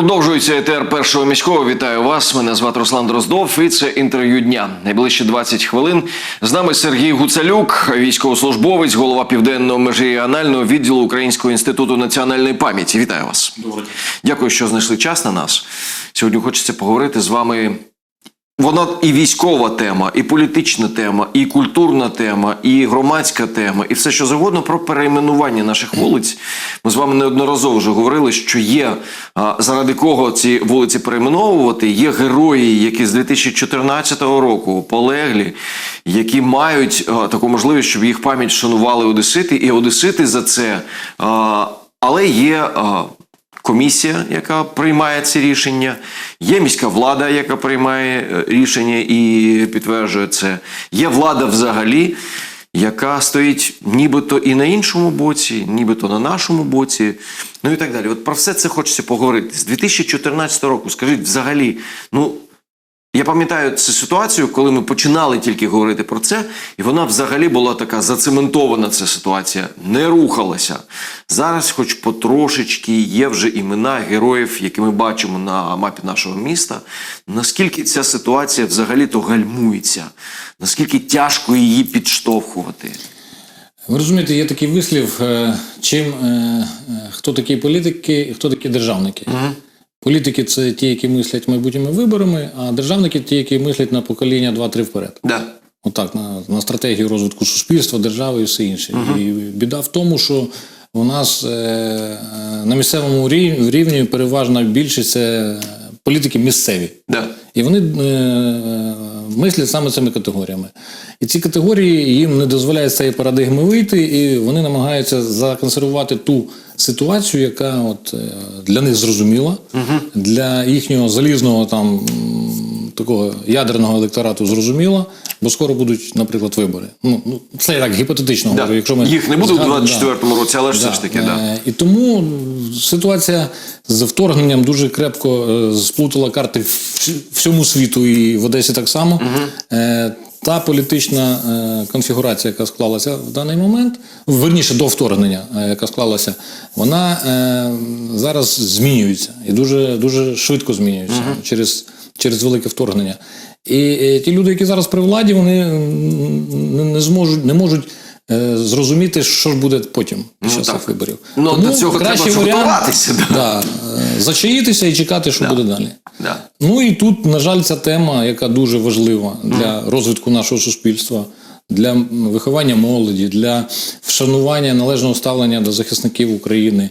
Продовжується етер першого міського. Вітаю вас. Мене звати Руслан Дроздов. І це інтерв'ю дня. Найближчі 20 хвилин. З нами Сергій Гуцалюк, військовослужбовець, голова південного межрегіонального відділу Українського інституту національної пам'яті. Вітаю вас. Добре. Дякую, що знайшли час на нас. Сьогодні хочеться поговорити з вами. Вона і військова тема, і політична тема, і культурна тема, і громадська тема, і все що завгодно про перейменування наших вулиць. Ми з вами неодноразово вже говорили, що є заради кого ці вулиці перейменовувати. Є герої, які з 2014 року полеглі, які мають таку можливість, щоб їх пам'ять шанували одесити, і одесити за це. Але є. Комісія, яка приймає ці рішення, є міська влада, яка приймає е, рішення і підтверджує це. Є влада взагалі, яка стоїть нібито і на іншому боці, нібито на нашому боці. Ну і так далі. От про все це хочеться поговорити. З 2014 року, скажіть, взагалі, ну. Я пам'ятаю цю ситуацію, коли ми починали тільки говорити про це, і вона взагалі була така зацементована. Ця ситуація не рухалася. Зараз, хоч потрошечки, є вже імена героїв, які ми бачимо на мапі нашого міста. Наскільки ця ситуація взагалі то гальмується? Наскільки тяжко її підштовхувати? Ви розумієте, є такий вислів, е, чим е, е, хто такі політики, і хто такі державники. Політики це ті, які мислять майбутніми виборами, а державники ті, які мислять на покоління 2-3 вперед. Да. Отак, на, на стратегію розвитку суспільства, держави і все інше. І біда в тому, що у нас е, на місцевому рів- рівні переважна більшість це політики місцеві. Да. І вони е, е, мислять саме цими категоріями. І ці категорії їм не дозволяють з цієї парадигми вийти, і вони намагаються законсервувати ту ситуацію, яка от, е, для них зрозуміла, для їхнього залізного там такого ядерного електорату зрозуміла, бо скоро будуть, наприклад, вибори. Ну, ну це я так гіпотетично Да. говорю. Якщо ми Їх не буде у згадуємо, 24-му році, але ж все ж таки, да. Е, І тому ситуація з вторгненням дуже крепко е, сплутала карти всьому світу і в Одесі так само. Е, Та політична е, конфігурація, яка склалася в даний момент, верніше до вторгнення, е, яка склалася, вона е, зараз змінюється і дуже, дуже швидко змінюється через, через велике вторгнення. І ті люди, які зараз при владі, вони не, зможуть, не можуть зрозуміти, що ж буде потім під час так. цих виборів. Ну, до цього кращий треба варіант, да. Да, зачаїтися і чекати, що буде далі. Да. Ну і тут, на жаль, ця тема, яка дуже важлива для розвитку нашого суспільства, для виховання молоді, для вшанування належного ставлення до захисників України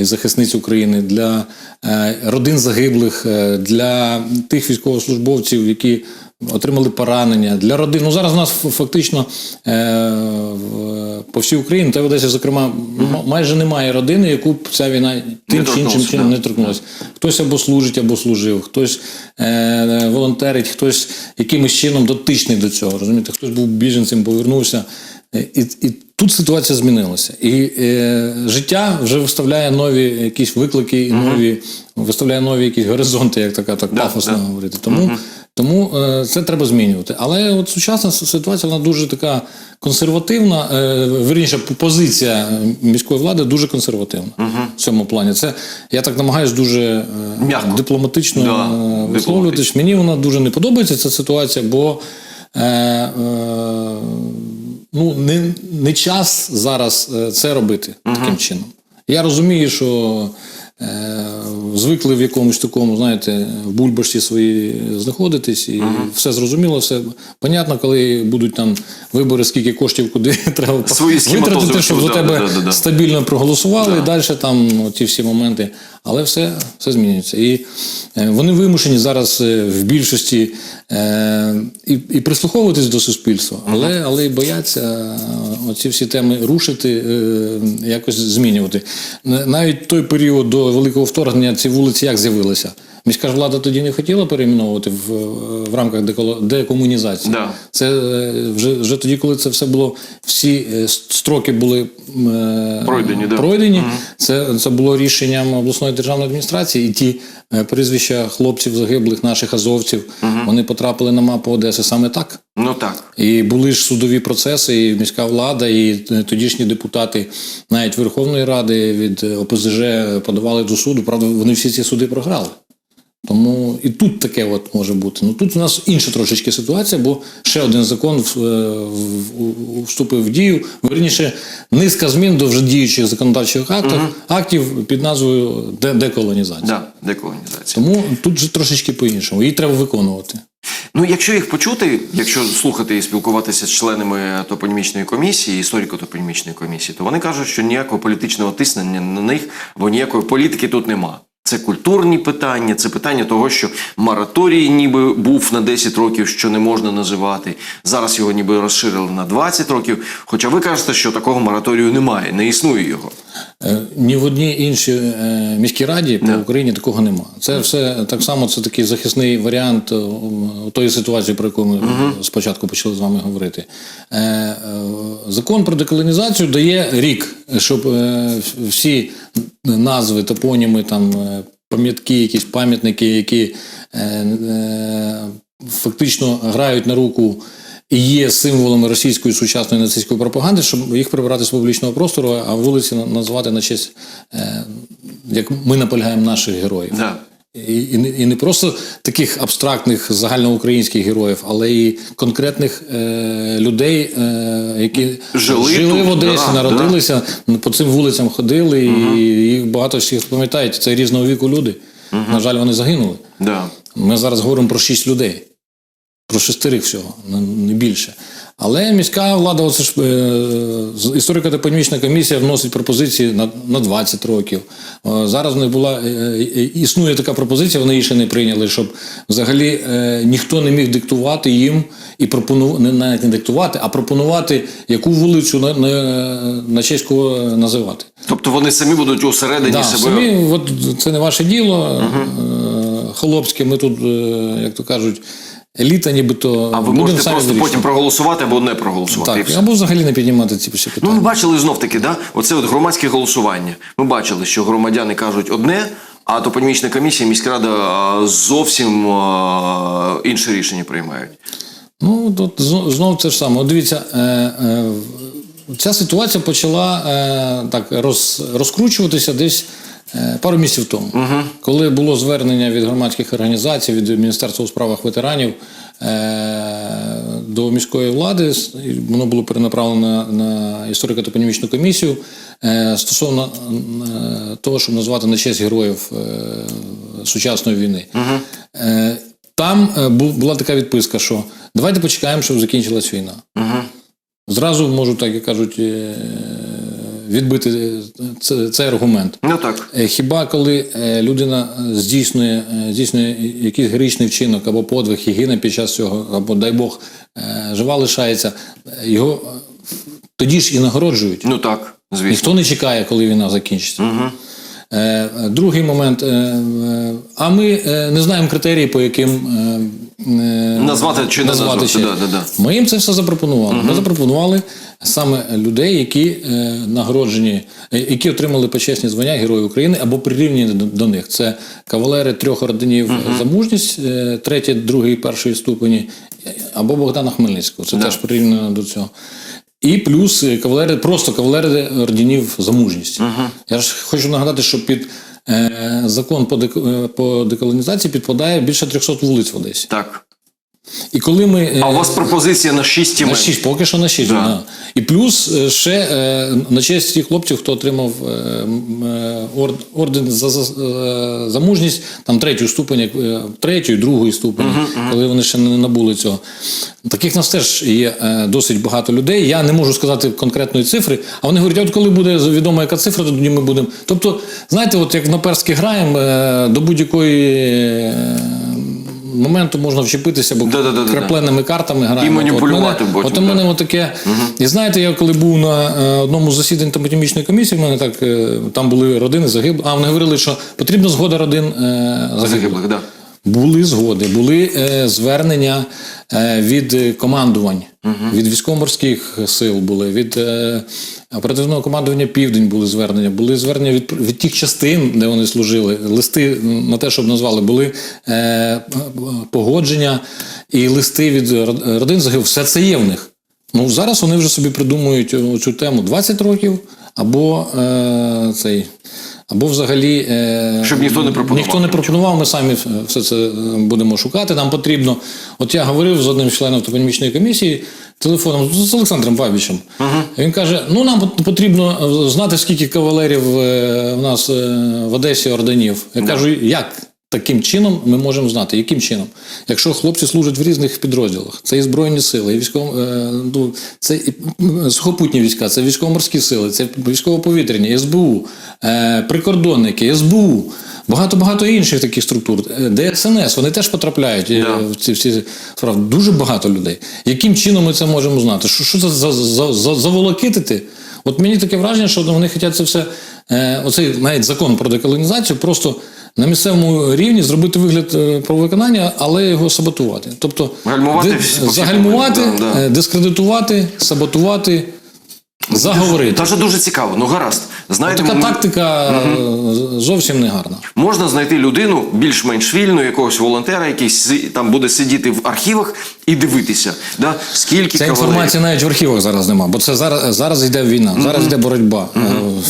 і захисниць України, для е, родин загиблих, е, для тих військовослужбовців, які отримали поранення, для родин. Ну зараз у нас фактично е, в- по всій Україні, та в Одесі, зокрема, майже немає родини, яку б ця війна тим чи іншим чином не торкнулася. Хтось або служить, або служив, хтось е, волонтерить, хтось якимось чином дотичний до цього. Розумієте, хтось був біженцем, повернувся. Е, І, і тут ситуація змінилася. І е, життя вже виставляє нові якісь виклики, і нові, виставляє нові якісь горизонти, як така так Да, пафосно да. говорити. Тому, тому е, це треба змінювати. Але от сучасна ситуація вона дуже така консервативна. Е, верніше, позиція міської влади дуже консервативна в цьому плані. Це я так намагаюся дуже е, дипломатично Да, е, висловлюватись. Мені вона дуже не подобається ця ситуація, бо е, е, ну, не, не час зараз е, це робити таким чином. Я розумію, що е, звикли в якомусь такому, знаєте, в бульбашці свої знаходитись, і все зрозуміло, все понятно, коли будуть там вибори, скільки коштів, куди треба витратити, щоб за тебе да, да, да. стабільно проголосували, і далі там ті всі моменти. Але все, все змінюється. І е, вони вимушені зараз е, в більшості е, і, і прислуховуватись до суспільства, але, але і бояться оці всі теми рушити, е, якось змінювати. Навіть той період до великого вторгнення ці вулиці як з'явилися. Міська ж влада тоді не хотіла перейменовувати в, в рамках декомунізації. Да. Це е, вже, вже тоді, коли це все було, всі е, строки були е, Пройдені, да. пройдені. Це, це було рішенням обласної державної адміністрації, і ті прізвища хлопців загиблих, наших азовців, вони потрапили на мапу Одеси саме так. Ну так. І були ж судові процеси, і міська влада, і тодішні депутати навіть Верховної Ради від ОПЗЖ подавали до суду. Правда, вони всі ці суди програли. Тому і тут таке от може бути. Ну тут у нас інша трошечки ситуація, бо ще один закон в- е, в- вступив в дію. Вірніше, низка змін до вже діючих законодавчих актів, актів під назвою деколонізація. Да, деколонізація. Тому тут же трошечки по-іншому. Її треба виконувати. Ну, якщо їх почути, якщо слухати і спілкуватися з членами топонімічної комісії, історико-топонімічної комісії, то вони кажуть, що ніякого політичного тиснення на них або ніякої політики тут нема. Це культурні питання, це питання того, що мораторій ніби був на 10 років, що не можна називати. Зараз його ніби розширили на 20 років. Хоча ви кажете, що такого мораторію немає, не існує його. Е, Ні в одній іншій е, міській раді по Україні такого нема. Це все так само. Це такий захисний варіант е, тої ситуації, про яку ми спочатку почали з вами говорити. Закон про деколонізацію дає рік, щоб всі назви, топоніми, там е, пам'ятки, якісь пам'ятники, які е, е, фактично грають на руку і є символами російської сучасної нацистської пропаганди, щоб їх прибрати з публічного простору, а вулиці назвати на честь, е, як ми наполягаємо наших героїв. Да. І, і, не- і не просто таких абстрактних загальноукраїнських героїв, але і конкретних е, людей, е, які Жили жили в Одесі, да, народилися, по цим вулицям ходили, і їх багато всіх пам'ятають. Це різного віку люди. На жаль, вони загинули. Да. Ми зараз говоримо про шість людей, про шестерих всього, не більше. Але міська влада, оце ж е, історико-топонімічна комісія вносить пропозиції на, на 20 років. Е, Зараз в них була е, існує така пропозиція, вони її ще не прийняли, щоб взагалі ніхто не міг диктувати їм і пропонувати не навіть не диктувати, а пропонувати, яку вулицю на, на, на честь кого називати. Тобто вони самі будуть усередині Да, себе. самі, от це не ваше діло. е, Хлопське, ми тут, як то кажуть, еліта, нібито А ви будемо можете просто потім проголосувати або не проголосувати. Так, або взагалі не піднімати ці всі Ну, питання. ми бачили знов таки, да? оце от громадське голосування. Ми бачили, що громадяни кажуть одне, а топонімічна комісія, міськрада а, зовсім а, інше рішення приймають. Ну, тут зно- знов це ж саме. От дивіться, е, е, ця ситуація почала е, так роз, розкручуватися десь пару місяців тому, коли було звернення від громадських організацій, від Міністерства у справах ветеранів е, до міської влади. Воно було перенаправлено на історико-топонімічну комісію е, стосовно е, того, щоб назвати на честь героїв е, сучасної війни. Е, Там е, була така відписка, що давайте почекаємо, щоб закінчилась війна. Зразу можу, так як кажуть, е, відбити це- цей аргумент. Ну так. Е, Хіба коли е, людина е, здійснює, е, здійснює якийсь героїчний вчинок або подвиг і гине під час цього, або дай Бог е, жива лишається, е, його е, тоді ж і нагороджують. Ну так, звісно. Ніхто не чекає, коли війна закінчиться. Е, е, Другий момент. е, е, А ми е, не знаємо критерії, по яким е, е, Назвати чи не назвати, ще. да, да, да. Ми їм це все запропонували. Ми запропонували саме людей, які е, нагороджені, е, які отримали почесні звання Герої України або прирівняні до, них. Це кавалери трьох орденів за мужність, е, третій, другий, першої ступені, е, або Богдана Хмельницького. Це теж прирівняно до цього. І плюс е, кавалери, просто кавалери орденів за мужність. Я ж хочу нагадати, що під е, закон по, дек, е, деколонізації підпадає більше 300 вулиць в Одесі. Так. І коли ми А у вас пропозиція на 6 на 6, поки що на 6. Да. Да. І плюс е, ще е, на честь тих хлопців, хто отримав е, орден за, за, за мужність, там третю ступень, третю другої ступені, коли вони ще не набули цього. Таких нас теж є досить багато людей. Я не можу сказати конкретної цифри, а вони говорять, от коли буде відомо, яка цифра, то тоді ми будемо. Тобто, знаєте, от як на перськи граємо, до будь-якої. Моменту можна вчепитися, бо крапленими картами граємо. І маніпулювати От, у мене да. отаке. І знаєте, я коли був на е, одному з засідань топонімічної комісії, в мене так е, там були родини загиблих. А вони говорили, що потрібна згода родин е, загиблих. Да. Були згоди, були е, звернення е, від командувань, від військово-морських сил були, від е, оперативного командування Південь були звернення, були звернення від, від тих частин, де вони служили, листи на те, щоб назвали, були е, погодження і листи від родин загиблих. Все це є в них. Ну зараз вони вже собі придумують цю тему 20 років або е, цей. Або взагалі е, Щоб ніхто не пропонував. Ніхто не пропонував, ми самі все це е, будемо шукати. Нам потрібно. От я говорив з одним членом топонімічної комісії телефоном з Олександром Бабічем. Він каже: ну нам пот- потрібно е, знати, скільки кавалерів е, в нас е, в Одесі орденів. Я кажу, як? Таким чином ми можемо знати, яким чином, якщо хлопці служать в різних підрозділах, це і збройні сили, і військово, е, ну, це і сухопутні війська, це військово-морські сили, це військово-повітряні, СБУ, е, прикордонники, СБУ, багато багато інших таких структур. Е, ДСНС, вони теж потрапляють Да. в ці всі справи. Дуже багато людей. Яким чином ми це можемо знати? Що, що це за, за, за, заволокитити? От мені таке враження, що вони хочуть це все, оцей навіть закон про деколонізацію, просто на місцевому рівні зробити вигляд про правовиконання, але його саботувати. Тобто Гальмувати всі- по загальмувати, моментах, да, е, дискредитувати, саботувати, заговорити. Даже дуже цікаво. Ну гаразд. Знаєте, Така тактика е, зовсім не гарна. Можна знайти людину більш-менш вільну, якогось волонтера, який там буде сидіти в архівах і дивитися, да? скільки Ця інформація навіть в архівах зараз нема, бо це зараз, зараз йде війна, зараз йде боротьба. Е,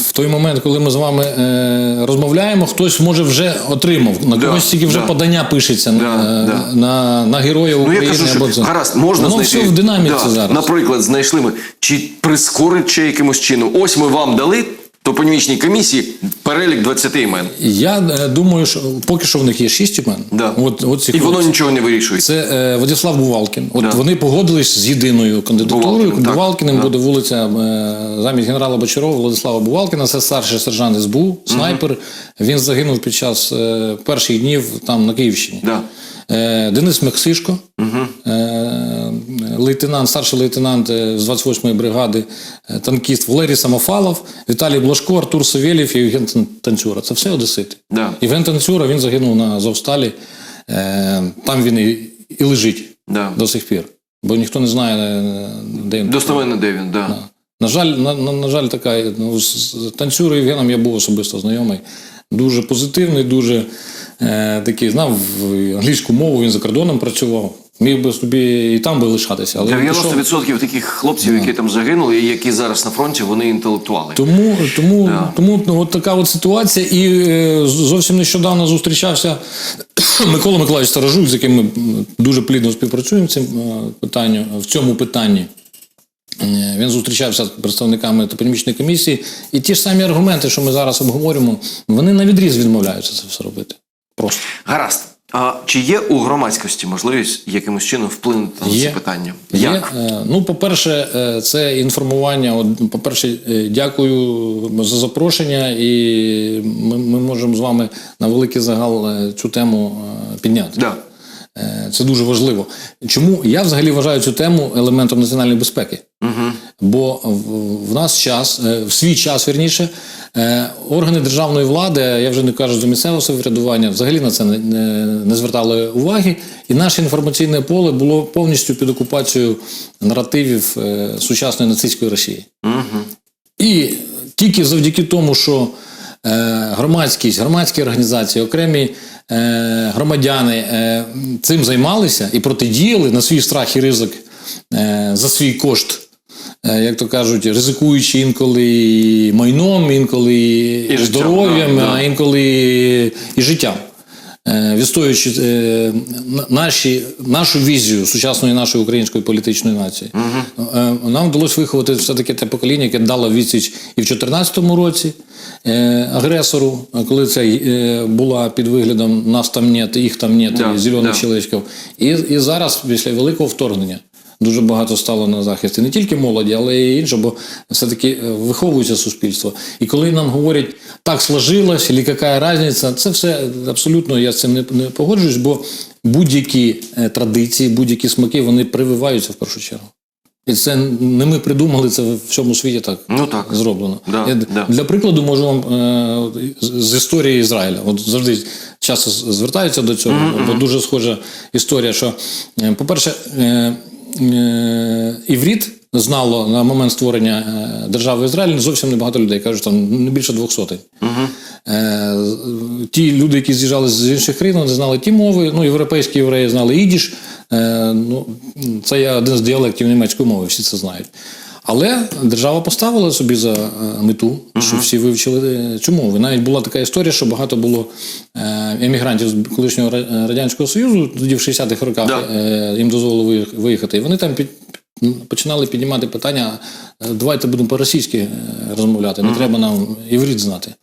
В той момент, коли ми з вами е, розмовляємо, хтось може вже отримав. На Да, когось тільки вже да. подання пишеться на, Да, да. на, на героя Ну, я України. кажу, або що це. гаразд, можна Воно знайти. все в динаміці Да, зараз. Наприклад, знайшли ми, чи прискорить чи якимось чином. Ось ми вам дали топонімічній комісії перелік 20 імен. Я е, думаю, що поки що в них є шість імен. Да. От, от ці І воно хлопці. нічого не вирішує. Це е, Владислав Бувалкін. От Да. вони погодились з єдиною кандидатурою. Бувалкіним, так. Бувалкіним Да. буде вулиця е, замість генерала Бочарова Владислава Бувалкіна. Це старший сержант СБУ, снайпер. Він загинув під час е, перших днів там на Київщині. Да. Е, Денис Мексишко, е, лейтенант, старший лейтенант е, з 28-ї бригади, е, танкіст Валерій Самофалов, Віталій Блажко, Артур Савєлєв і Євген Танцюра. Це все одесити. Да. Євген Танцюра він загинув на Азовсталі. Е, Там він і, і лежить Да. до сих пір. Бо ніхто не знає, де він. Достовенно, де він, да. На жаль, на, на, на жаль, така ну, з з танцюрою Євгеном я був особисто знайомий. Дуже позитивний, дуже е, такий, знав англійську мову, він за кордоном працював. Міг би собі і там би лишатися. Але 90% таких хлопців, які там загинули, і які зараз на фронті, вони інтелектуали. Тому, тому, Да. тому ну, от така от ситуація. І е, зовсім нещодавно зустрічався Микола Миколаївич Старожук, з яким ми дуже плідно співпрацюємо в, цим, е, питанню, в цьому питанні. Е, Він зустрічався з представниками топонімічної комісії, і ті ж самі аргументи, що ми зараз обговорюємо, вони на відріз відмовляються це все робити. Просто Гаразд. А чи є у громадськості можливість якимось чином вплинути на це питання? Є, Як? е, ну, по-перше, е, це інформування. По-перше, е, дякую за запрошення, і ми, ми можемо з вами на великий загал цю тему підняти. Да. Це дуже важливо. Чому я взагалі вважаю цю тему елементом національної безпеки? Бо в, нас час, е, в свій час, вірніше, е, органи державної влади, я вже не кажу за місцеве самоврядування, взагалі на це не, не, звертали уваги. І наше інформаційне поле було повністю під окупацією наративів е, сучасної нацистської Росії. Угу. І тільки завдяки тому, що громадськість, громадські організації, окремі громадяни цим займалися і протидіяли на свій страх і ризик за свій кошт. Е, Як то кажуть, ризикуючи інколи і майном, інколи і, життям, здоров'ям, да, да. а інколи і життям. Е, Відстоюючи е, наші, нашу візію сучасної нашої української політичної нації, Е, нам вдалося виховати все-таки те покоління, яке дало відсіч і в 2014 році е, агресору, коли це е, була під виглядом нас там нет, їх там нет, Да, і зелених да. чоловічків. І, і зараз, після великого вторгнення, дуже багато стало на захист. І не тільки молоді, але й інше, бо все-таки е, виховується суспільство. І коли нам говорять, так сложилось, чи яка різниця, це все абсолютно я з цим не, не погоджуюсь, бо будь-які е, традиції, будь-які смаки, вони прививаються в першу чергу. І це не ми придумали, це в всьому світі так, Ну так. зроблено. Да, Я да. Для прикладу можу вам е, з історії Ізраїля. От завжди часто звертаються до цього, бо дуже схожа історія. Що, е, по-перше, е, івріт знало на момент створення е, держави Ізраїль не зовсім небагато людей. Кажуть, там не більше двох сотень. Угу. Ті люди, які з'їжджали з інших країн, вони знали ті мови. Ну, європейські євреї знали ідіш. Е, Ну, це є один з діалектів німецької мови, всі це знають. Але держава поставила собі за е, мету, щоб всі вивчили е, цю мову. Навіть була така історія, що багато було е, емігрантів з колишнього Радянського Союзу, тоді в 60-х роках Да. е, їм дозволили виїхати. І вони там під, починали піднімати питання: е, давайте будемо по-російськи е, розмовляти, не треба нам іврит знати.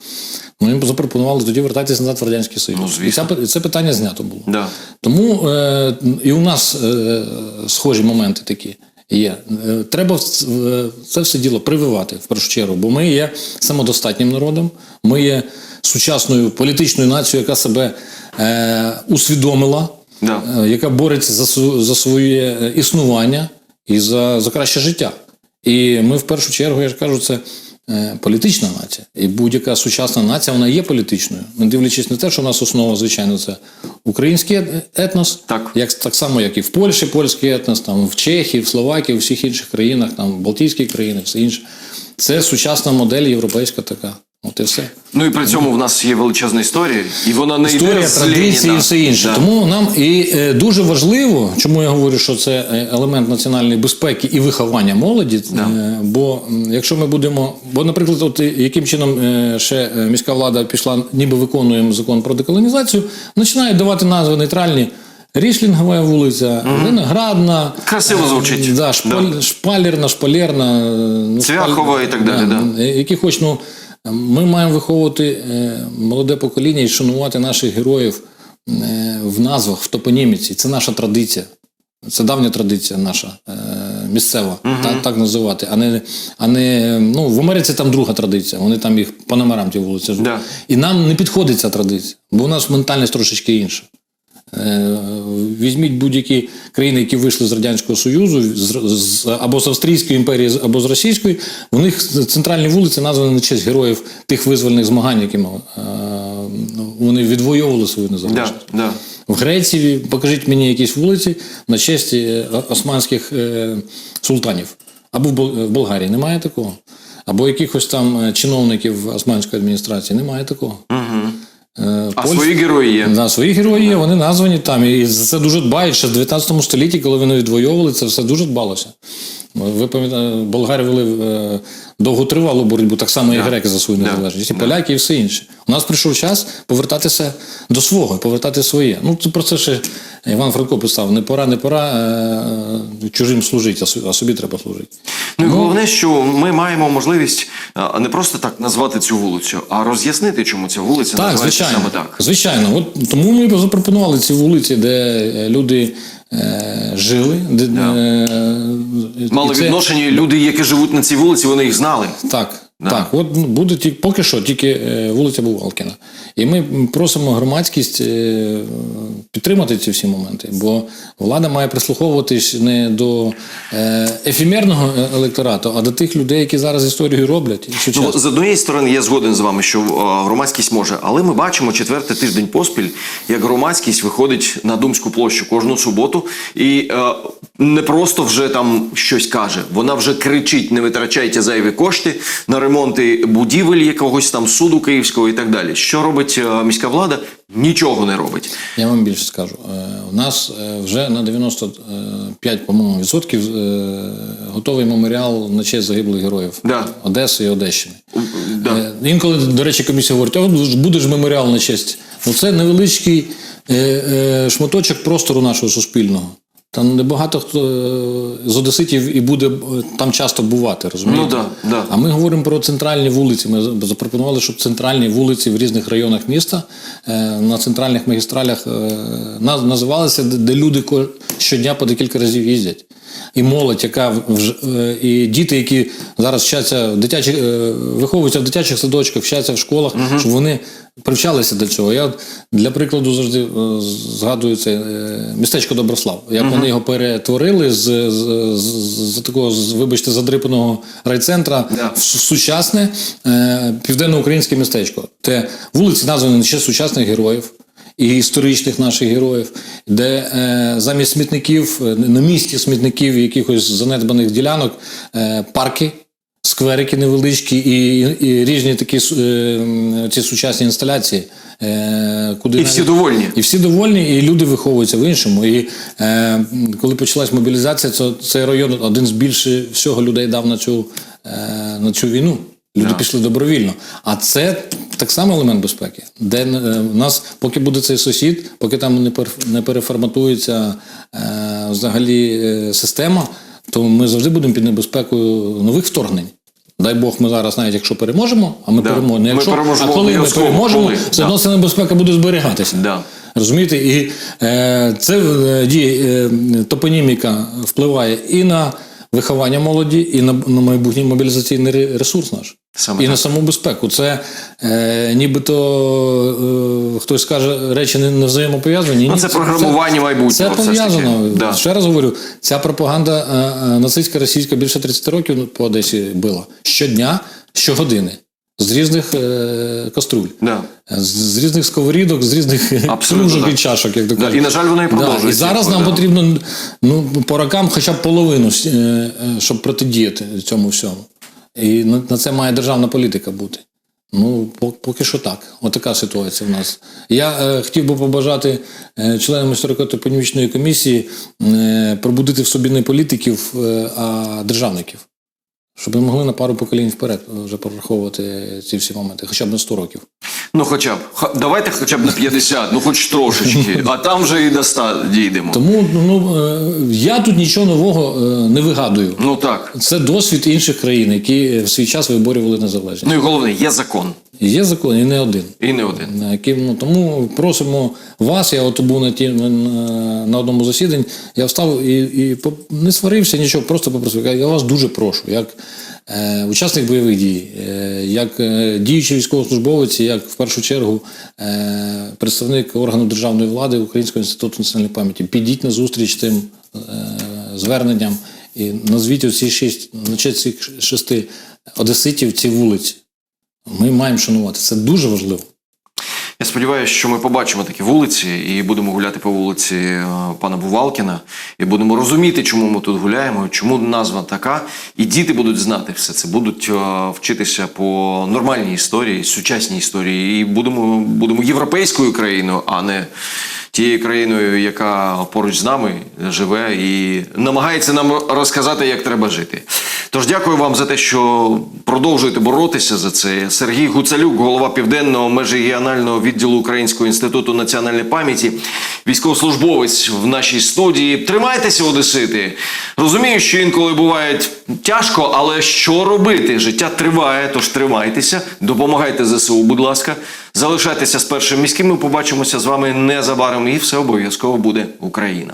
Ми їм запропонували тоді вертатися назад в Радянський Союз. Ну, звісно. і, і це питання знято було. Да. Тому е, і у нас е, схожі моменти такі є. Е, треба це все діло прививати в першу чергу, бо ми є самодостатнім народом, ми є сучасною політичною нацією, яка себе е, усвідомила, Да. е, яка бореться за, за своє е, існування і за, за краще життя. І ми в першу чергу, я ж кажу, це політична нація. І будь-яка сучасна нація вона є політичною. Не дивлячись на те, що у нас основа, звичайно, це український етнос, Так. як так само, як і в Польщі польський етнос, там в Чехії, в Словакії, в всіх інших країнах, там в Балтійській країні, все інше. Це сучасна модель європейська така. От і все. Ну і при цьому в нас є величезна історія, і вона не йде Історія, з традиції і все інше. Да. Тому нам і е, дуже важливо, чому я говорю, що це е, елемент національної безпеки і виховання молоді. е, Бо якщо ми будемо, бо, наприклад, от е, яким чином е, ще е, міська влада пішла, ніби виконуємо закон про деколонізацію, починають давати назви нейтральні. Рішлінгова вулиця, Виноградна, Красиво звучить. Да, шпаль, Шпалерна, шпалерна, е, ну, Цвяхова і так далі, да. е, які хоч ну, ми маємо виховувати е, молоде покоління і шанувати наших героїв е, в назвах, в топоніміці. Це наша традиція. Це давня традиція наша е, місцева, так, так називати. А не, а не ну, в Америці там друга традиція. Вони там їх по номерам ті вулиці. Yeah. І нам не підходить ця традиція, бо у нас ментальність трошечки інша. Е, Візьміть будь-які країни, які вийшли з Радянського Союзу, з, або з Австрійської імперії, або з Російської, у них центральні вулиці названі на честь героїв тих визвольних змагань, якими е, вони відвоювали свою незалежність. Да, да. В Греції покажіть мені якісь вулиці на честь е, османських султанів. Або в Болгарії немає такого. Або якихось там чиновників османської адміністрації немає такого. Е, А свої герої є. Да, свої герої є, вони названі там. І за це дуже дбають. Ще в 19 столітті, коли вони відвоювали, це все дуже дбалося. Ви пам'ятаєте, болгари вели е, довготривалу боротьбу, так само і греки за свою незалежність, і поляки, і все інше. У нас прийшов час повертатися до свого, повертати своє. Ну, це про це ще Іван Франко писав: не пора, не пора е, чужим служити, а собі- треба служити. Ну і головне, що ми маємо можливість не просто так назвати цю вулицю, а роз'яснити, чому ця вулиця Так, називається звичайно. саме так. Звичайно. От тому ми запропонували ці вулиці, де е, люди е, жили, де е, Мали це- відношення люди, які живуть на цій вулиці, вони їх знали. Так. Так, от буде ті- поки що тільки е, вулиця Бувалкіна. І ми просимо громадськість е, підтримати ці всі моменти, бо влада має прислуховуватись не до е, ефемерного е, електорату, а до тих людей, які зараз історію роблять. Ну, з однієї сторони, я згоден з вами, що громадськість може, але ми бачимо четвертий тиждень поспіль, як громадськість виходить на Думську площу кожну суботу і е, не просто вже там щось каже, вона вже кричить: не витрачайте зайві кошти на ремонти будівель якогось там суду київського і так далі. Що робить е, міська влада? Нічого не робить. Я вам більше скажу. Е, У нас е, вже на 95, по-моєму, відсотків готовий меморіал на честь загиблих героїв Да. Одеси і Одещини. Да. Інколи, до речі, комісія говорить, а от буде ж меморіал на честь. Ну, це невеличкий шматочок простору нашого суспільного. Там небагато хто е, з одеситів і буде е, там часто бувати, розумієте? Ну да, да. А ми говоримо про центральні вулиці. Ми запропонували, щоб центральні вулиці в різних районах міста е, на центральних магістралях називалися, де люди щодня по декілька разів їздять. І молодь, яка е, і діти, які зараз вчаться в дитячих, е, виховуються в дитячих садочках, вчаться в школах, щоб вони привчалися до цього. Я для прикладу завжди е, згадую це містечко Доброслав. Як вони Вони його перетворили з, з, з, з такого, з, вибачте, задрипаного райцентра Да. в сучасне південноукраїнське містечко, де вулиці названі ще сучасних героїв. І історичних наших героїв, де е, замість смітників, е, на місці смітників якихось занедбаних ділянок, е, парки, скверики невеличкі і, і різні такі е, ці сучасні інсталяції. Е, куди І всі довольні. і всі довольні, і люди виховуються в іншому. І е, коли почалась мобілізація, то цей район один з більше всього людей дав на цю, е, на цю війну. Люди пішли добровільно. А це так само елемент безпеки, де е, в нас, поки буде цей сусід, поки там не, пер, не переформатується е, взагалі е, система, то ми завжди будемо під небезпекою нових вторгнень. Дай Бог, ми зараз, навіть якщо переможемо, а ми Да. переможемо. Ми Якщо, переможемо а коли ми переможемо, коли. все одно ця небезпека буде зберігатися. Да. Розумієте, і е, це е, діє, е, топоніміка впливає і на виховання молоді, і на, на майбутній мобілізаційний ресурс наш. Саме і так. на саму безпеку. Це е, нібито е, хтось каже, речі не, не взаємопов'язані. Ну, Ні, це програмування майбутнього Це це пов'язано. Да. Ще раз говорю, ця пропаганда е, е, нацистська російська більше 30 років по Одесі била. Щодня, щогодини. З різних е, каструль. Да. З, з різних сковорідок, з різних кружок і чашок, як то Да, і, на жаль, воно і продовжується. І зараз нам Да. потрібно ну, по рокам хоча б половину, е, е, щоб протидіяти цьому всьому. І на, на це має державна політика бути. Ну, поки що так. Отака ситуація в нас. Я е, хотів би побажати е, членам історико-топонімічної комісії е, пробудити в собі не політиків, е, а державників. Щоб ми могли на пару поколінь вперед вже прораховувати ці всі моменти, хоча б на 100 років. Ну, хоча б. Давайте хоча б на 50, ну хоч трошечки, а там вже і до 100 дійдемо. Тому ну, е, я тут нічого нового е, не вигадую. Ну так. Це досвід інших країн, які в свій час виборювали незалежність. Ну і головне, є закон. Є закон, і не один. І не один. на яким, ну, тому просимо вас. Я от був на, ті, на, на одному засіданні. Я встав і, і не сварився, нічого, просто попросив. Я- вас дуже прошу, як е, учасник бойових дій, е, як е, діючий військовослужбовець, як в першу чергу е, представник органу державної влади Українського інституту національної пам'яті. Підіть на зустріч тим е, зверненням і назвіть оці шість, назвіть цих шести одеситів ці вулиці. Ми маємо шанувати. Це дуже важливо. Я сподіваюся, що ми побачимо такі вулиці і будемо гуляти по вулиці е, пана Бувалкіна, і будемо розуміти, чому ми тут гуляємо, чому назва така. І діти будуть знати все це, будуть е, вчитися по нормальній історії, сучасній історії, і будемо, будемо європейською країною, а не тією країною, яка поруч з нами живе і намагається нам розказати, як треба жити. Тож дякую вам за те, що продовжуєте боротися за це. Сергій Гуцалюк, голова південного межрегіонального відділу Українського інституту національної пам'яті, військовослужбовець в нашій студії. Тримайтеся, Одесити. Розумію, що інколи буває тяжко, але що робити? Життя триває, тож тримайтеся, допомагайте ЗСУ, будь ласка. Залишайтеся з першим міським. Ми побачимося з вами незабаром, і все обов'язково буде Україна.